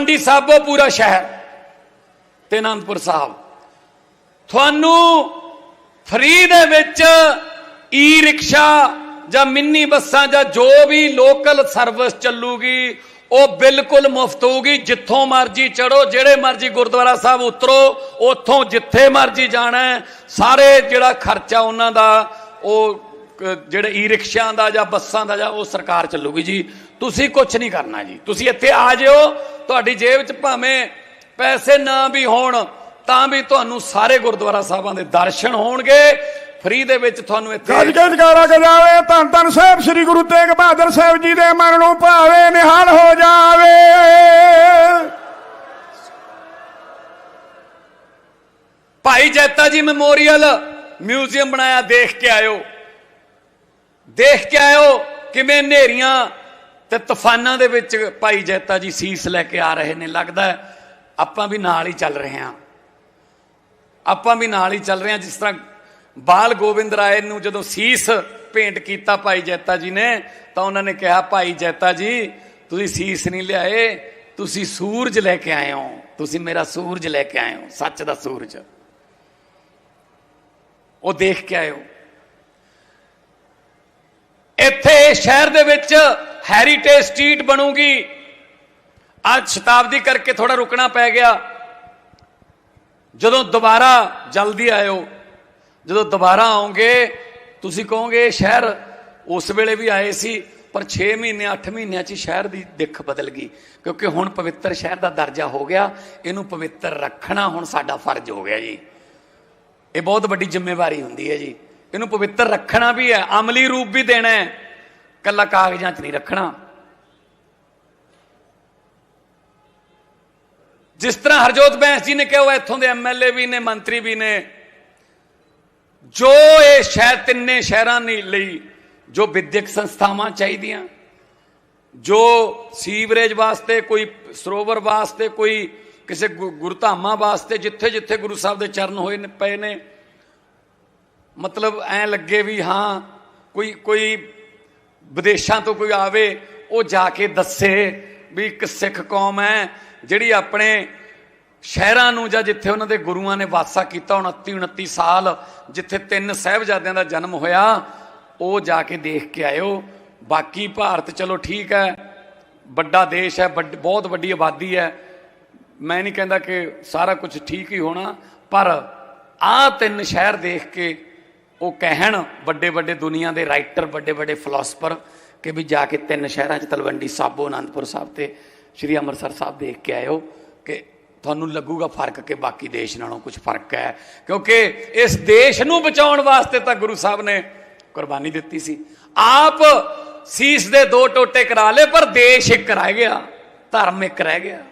ਤਲਵੰਡੀ ਸਾਬੋ ਪੂਰਾ ਸ਼ਹਿਰ ਤੇ ਅਨੰਦਪੁਰ ਸਾਹਿਬ। ਤੁਹਾਨੂੰ ਫ੍ਰੀ ਦੇ ਵਿੱਚ ਈ ਰਿਕਸ਼ਾ ਜਾਂ ਮਿੰਨੀ ਬੱਸਾਂ ਜਾਂ ਜੋ ਵੀ ਲੋਕਲ ਸਰਵਿਸ ਚੱਲੂਗੀ, ਉਹ ਬਿਲਕੁਲ ਮੁਫਤ ਹੋਊਗੀ। ਜਿੱਥੋਂ ਮਰਜ਼ੀ ਚੜੋ ਜਿਹੜੇ ਮਰਜ਼ੀ ਗੁਰਦੁਆਰਾ ਸਾਹਿਬ ਉਤਰੋ, ਉੱਥੋਂ ਜਿੱਥੇ ਮਰਜ਼ੀ ਜਾਣਾ ਸਾਰੇ ਜਿਹੜਾ ਖਰਚਾ ਉਹਨਾਂ ਦਾ, ਉਹ ਜਿਹੜੇ ਈ ਰਿਕਸ਼ਿਆਂ ਦਾ ਜਾਂ ਬੱਸਾਂ ਦਾ ਜਾਂ ਉਹ ਸਰਕਾਰ ਚੱਲੂਗੀ ਜੀ। ਤੁਸੀਂ ਕੁਝ ਨਹੀਂ ਕਰਨਾ ਜੀ। ਤੁਸੀਂ ਇੱਥੇ ਆ ਜਿਓ ਤੁਹਾਡੀ ਜੇਬ 'ਚ ਭਾਵੇਂ ਪੈਸੇ ਨਾ ਵੀ ਹੋਣ ਤਾਂ ਵੀ ਤੁਹਾਨੂੰ ਸਾਰੇ ਗੁਰਦੁਆਰਾ ਸਾਹਿਬਾਂ ਦੇ ਦਰਸ਼ਨ ਹੋਣਗੇ। ਫ੍ਰੀ ਦੇ ਵਿੱਚ ਤੁਹਾਨੂੰ ਇੱਥੇ ਗੱਜ ਕੇ ਜਕਾਰਾ ਗਜਾਵੇ ਧੰਨ ਧੰਨ ਸਾਹਿਬ ਸ੍ਰੀ ਗੁਰੂ ਤੇਗ ਬਹਾਦਰ ਸਾਹਿਬ ਜੀ ਦੇ ਮਨ ਨੂੰ ਭਾਵੇ ਨਿਹਾਲ ਹੋ ਜਾਵੇ। ਭਾਈ ਜੈਤਾ ਜੀ ਮੈਮੋਰੀਅਲ ਮਿਊਜ਼ੀਅਮ ਬਣਾਇਆ ਦੇਖ ਕੇ ਆਇਓ। ਦੇਖ ਕੇ ਆਇਓ ਕਿਵੇਂ ਨੇਰੀਆਂ ਤੇ ਤੂਫਾਨਾਂ ਦੇ ਵਿੱਚ ਭਾਈ ਜੈਤਾ ਜੀ ਸੀਸ ਲੈ ਕੇ ਆ ਰਹੇ ਨੇ, ਲੱਗਦਾ ਆਪਾਂ ਵੀ ਨਾਲ ਹੀ ਚੱਲ ਰਹੇ ਹਾਂ। ਆਪਾਂ ਵੀ ਨਾਲ ਹੀ ਚੱਲ ਰਹੇ ਹਾਂ, ਜਿਸ ਤਰ੍ਹਾਂ ਬਾਲ ਗੋਬਿੰਦ ਰਾਏ ਨੂੰ ਜਦੋਂ ਸੀਸ ਭੇਂਟ ਕੀਤਾ ਭਾਈ ਜੈਤਾ ਜੀ ਨੇ, ਤਾਂ ਉਹਨਾਂ ਨੇ ਕਿਹਾ, ਭਾਈ ਜੈਤਾ ਜੀ, ਤੁਸੀਂ ਸੀਸ ਨਹੀਂ ਲਿਆਏ, ਤੁਸੀਂ ਸੂਰਜ ਲੈ ਕੇ ਆਏ ਹੋ, ਤੁਸੀਂ ਮੇਰਾ ਸੂਰਜ ਲੈ ਕੇ ਆਏ ਹੋ, ਸੱਚ ਦਾ ਸੂਰਜ। ਉਹ ਦੇਖ ਕੇ ਆਏ ਹੋ। ਇੱਥੇ ਸ਼ਹਿਰ ਦੇ ਵਿੱਚ ਹੈਰੀਟੇਜ ਸਟਰੀਟ ਬਣੂਗੀ। ਅੱਜ ਸ਼ਤਾਬਦੀ ਕਰਕੇ ਥੋੜਾ ਰੁਕਣਾ ਪੈ ਗਿਆ। ਜਦੋਂ ਦੁਬਾਰਾ ਜਲਦੀ ਆਇਓ, ਜਦੋਂ ਦੁਬਾਰਾ ਆਉਂਗੇ ਤੁਸੀਂ ਕਹੋਗੇ, ਸ਼ਹਿਰ ਉਸ ਵੇਲੇ ਵੀ ਆਏ ਸੀ, ਪਰ 6 ਮਹੀਨੇ 8 ਮਹੀਨਿਆਂ 'ਚ ਹੀ ਸ਼ਹਿਰ ਦੀ ਦਿੱਖ ਬਦਲ ਗਈ। ਕਿਉਂਕਿ ਹੁਣ ਪਵਿੱਤਰ ਸ਼ਹਿਰ ਦਾ ਦਰਜਾ ਹੋ ਗਿਆ, ਇਹਨੂੰ ਪਵਿੱਤਰ ਰੱਖਣਾ ਹੁਣ ਸਾਡਾ ਫਰਜ਼ ਹੋ ਗਿਆ ਜੀ। ਇਹ ਬਹੁਤ ਵੱਡੀ ਜ਼ਿੰਮੇਵਾਰੀ ਹੁੰਦੀ ਹੈ ਜੀ। ਇਹਨੂੰ ਪਵਿੱਤਰ ਰੱਖਣਾ ਵੀ ਹੈ, ਅਮਲੀ ਰੂਪ ਵੀ ਦੇਣਾ ਹੈ। ਕੱਲਾ ਕਾਗਜ਼ਾਂ 'ਚ ਨਹੀਂ ਰੱਖਣਾ। ਜਿਸ ਤਰ੍ਹਾਂ ਹਰਜੋਤ ਬੈਂਸ ਜੀ ਨੇ ਕਿਹਾ ਇੱਥੋਂ ਦੇ ਐਮਐਲਏ ਵੀ ਨੇ, ਮੰਤਰੀ ਵੀ ਨੇ। ਜੋ ਇਹ ਸ਼ਹਿਰ, ਤਿੰਨੇ ਸ਼ਹਿਰਾਂ ਨੇ ਲਈ ਜੋ ਵਿਦਿਅਕ ਸੰਸਥਾਵਾਂ ਚਾਹੀਦੀਆਂ, ਜੋ ਸੀਵਰੇਜ ਵਾਸਤੇ, ਕੋਈ ਸਰੋਵਰ ਵਾਸਤੇ, ਕੋਈ ਕਿਸੇ ਗੁ- ਗੁਰਧਾਮਾਂ ਵਾਸਤੇ, ਜਿੱਥੇ ਜਿੱਥੇ ਗੁਰੂ ਸਾਹਿਬ ਦੇ ਚਰਨ ਹੋਏ ਨੇ, ਪਏ ਨੇ, ਮਤਲਬ ਐ ਲੱਗੇ ਵੀ ਹਾਂ, ਕੋਈ ਕੋਈ ਵਿਦੇਸ਼ਾਂ ਤੋਂ ਕੋਈ ਆਵੇ, ਉਹ ਜਾ ਕੇ ਦੱਸੇ ਵੀ ਇੱਕ ਸਿੱਖ ਕੌਮ ਹੈ ਜਿਹੜੀ ਆਪਣੇ ਸ਼ਹਿਰਾਂ ਨੂੰ ਜਾਂ ਜਿੱਥੇ ਉਹਨਾਂ ਦੇ ਗੁਰੂਆਂ ਨੇ ਵਾਸਾ ਕੀਤਾ 29 29 ਸਾਲ, ਜਿੱਥੇ ਤਿੰਨ ਸਹਿਬਜ਼ਾਦਿਆਂ ਦਾ ਜਨਮ ਹੋਇਆ, ਉਹ ਜਾ ਕੇ ਦੇਖ ਕੇ ਆਇਓ। ਬਾਕੀ ਭਾਰਤ ਚਲੋ ਠੀਕ ਹੈ, ਵੱਡਾ ਦੇਸ਼ ਹੈ, ਵੱਡ- ਬਹੁਤ ਵੱਡੀ ਆਬਾਦੀ ਹੈ। ਮੈਂ ਨਹੀਂ ਕਹਿੰਦਾ ਕਿ ਸਾਰਾ ਕੁਝ ਠੀਕ ਹੀ ਹੋਣਾ, ਪਰ ਆਹ ਤਿੰਨ ਸ਼ਹਿਰ ਦੇਖ ਕੇ ਉਹ ਕਹਿਣ ਵੱਡੇ ਵੱਡੇ ਦੁਨੀਆ ਦੇ ਰਾਈਟਰ ਵੱਡੇ ਵੱਡੇ ਫਿਲਾਸਫਰ ਕਿ ਵੀ ਜਾ ਕੇ ਤਿੰਨ ਸ਼ਹਿਰਾਂ 'ਚ ਤਲਵੰਡੀ ਸਾਬੋ ਆਨੰਦਪੁਰ ਸਾਹਿਬ ਤੇ ਸ੍ਰੀ ਅੰਮ੍ਰਿਤਸਰ ਸਾਹਿਬ ਦੇਖ ਕੇ ਆਇਓ ਕਿ ਤੁਹਾਨੂੰ ਲੱਗੂਗਾ ਫ਼ਰਕ ਕਿ ਬਾਕੀ ਦੇਸ਼ ਨਾਲੋਂ ਕੁਝ ਫ਼ਰਕ ਹੈ। ਕਿਉਂਕਿ ਇਸ ਦੇਸ਼ ਨੂੰ ਬਚਾਉਣ ਵਾਸਤੇ ਤਾਂ ਗੁਰੂ ਸਾਹਿਬ ਨੇ ਕੁਰਬਾਨੀ ਦਿੱਤੀ ਸੀ। ਆਪ ਸੀਸ ਦੇ ਦੋ ਟੋਟੇ ਕਰਾ ਲਏ, ਪਰ ਦੇਸ਼ ਇੱਕ ਰਹਿ ਗਿਆ, ਧਰਮ ਇੱਕ ਰਹਿ ਗਿਆ।